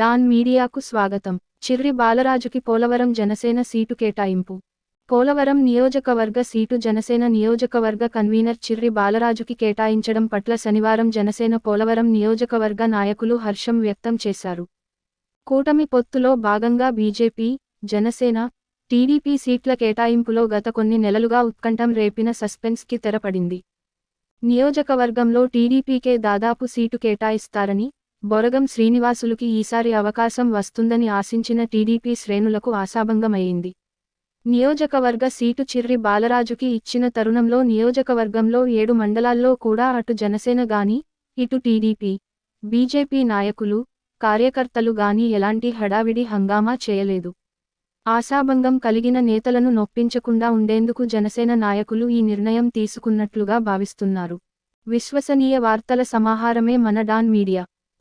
Don మీడియాకు స్వాగతం. చిర్రి బాలరాజుకి పోలవరం జనసేన సీటు కేటాయింపు. పోలవరం నియోజకవర్గ సీటు జనసేన నియోజకవర్గ కన్వీనర్ చిర్రి బాలరాజుకి కేటాయించడం పట్ల శనివారం జనసేన పోలవరం నియోజకవర్గ నాయకులు హర్షం వ్యక్తం చేశారు. కూటమి పొత్తులో భాగంగా బీజేపీ జనసేన టీడీపీ సీట్ల కేటాయింపులో గత కొన్ని నెలలుగా ఉత్కంఠం రేపిన సస్పెన్స్కి తెరపడింది. నియోజకవర్గంలో టీడీపీకే దాదాపు సీటు కేటాయిస్తారని బొరగం శ్రీనివాసులుకి ఈసారి అవకాశం వస్తుందని ఆశించిన టీడీపీ శ్రేణులకు ఆశాభంగమయ్యింది నియోజకవర్గ సీటు చిర్రి బాలరాజుకి ఇచ్చిన తరుణంలో నియోజకవర్గంలో ఏడు మండలాల్లో కూడా అటు జనసేన గాని ఇటు టీడీపీ బీజేపీ నాయకులు కార్యకర్తలు గాని ఎలాంటి హడావిడి హంగామా చేయలేదు. ఆశాభంగం కలిగిన నేతలను నొప్పించకుండా ఉండేందుకు జనసేన నాయకులు ఈ నిర్ణయం తీసుకున్నట్లుగా భావిస్తున్నారు. విశ్వసనీయ వార్తల సమాహారమే మన డాన్ మీడియా.